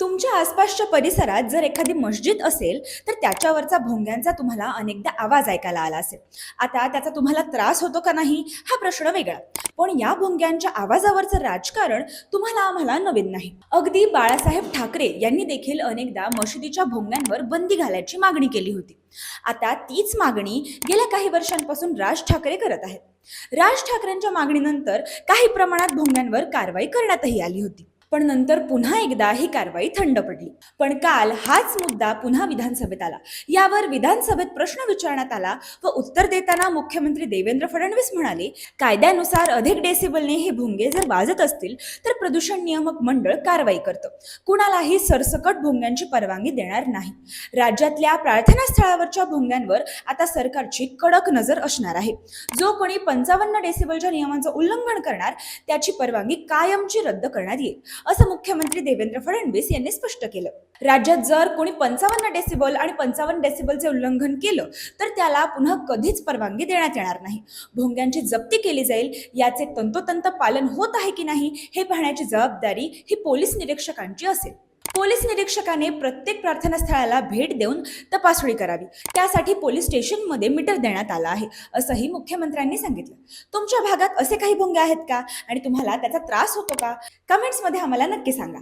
तुमच्या आसपासच्या परिसरात जर एखादी मस्जिद असेल तर त्याच्यावरचा भोंग्यांचा तुम्हाला अनेकदा आवाज ऐकायला आला असेल. आता त्याचा तुम्हाला त्रास होतो का नाही हा प्रश्न वेगळा. पण या भोंग्यांच्या आवाजावरचं राजकारण तुम्हाला आम्हाला नवीन नाही. अगदी बाळासाहेब ठाकरे यांनी देखील अनेकदा मशिदीच्या भोंग्यांवर बंदी घालायची मागणी केली होती. आता तीच मागणी गेल्या काही वर्षांपासून राज ठाकरे करत आहेत. राज ठाकरेंच्या मागणीनंतर काही प्रमाणात भोंग्यांवर कारवाई करण्यातही आली होती. पण नंतर पुन्हा एकदा ही कारवाई थंड पडली. पण काल हाच मुद्दा पुन्हा विधानसभेत आला. यावर विधानसभेत प्रश्न विचारण्यात आला व उत्तर देताना मुख्यमंत्री देवेंद्र फडणवीस म्हणाले कायद्यानुसार अधिक डेसिबलने हे भोंगे जर वाजत असतील तर प्रदूषण नियामक मंडळ कारवाई करतं. कुणालाही सरसकट भोंग्यांची परवानगी देणार नाही. राज्यातल्या प्रार्थना स्थळावरच्या भोंग्यांवर आता सरकारची कडक नजर असणार आहे. जो कोणी पंचावन्न डेसिबलच्या नियमांचं उल्लंघन करणार त्याची परवानगी कायमची रद्द करण्यात येईल. असं मुख्यमंत्री देवेंद्र फडणवीस यांनी स्पष्ट केलं. राज्यात जर कोणी पंचावन्न डेसिबल आणि पंचावन्न डेसिबलचे उल्लंघन केलं तर त्याला पुन्हा कधीच परवानगी देण्यात येणार नाही. भोंग्यांची जप्ती केली जाईल याचे तंतोतंत पालन होत आहे की नाही हे पाहण्याची जबाबदारी ही पोलीस निरीक्षकांची असेल. पोलीस निरीक्षकाने प्रत्येक प्रार्थना स्थळाला भेट देऊन तपासणी करावी. त्यासाठी पोलीस स्टेशनमध्ये मीटर देण्यात आला आहे असंही मुख्यमंत्र्यांनी सांगितलं. तुमच्या भागात असे काही भोंगे आहेत का? आणि तुम्हाला त्याचा त्रास होतो का? कमेंट्समध्ये आम्हाला नक्की सांगा.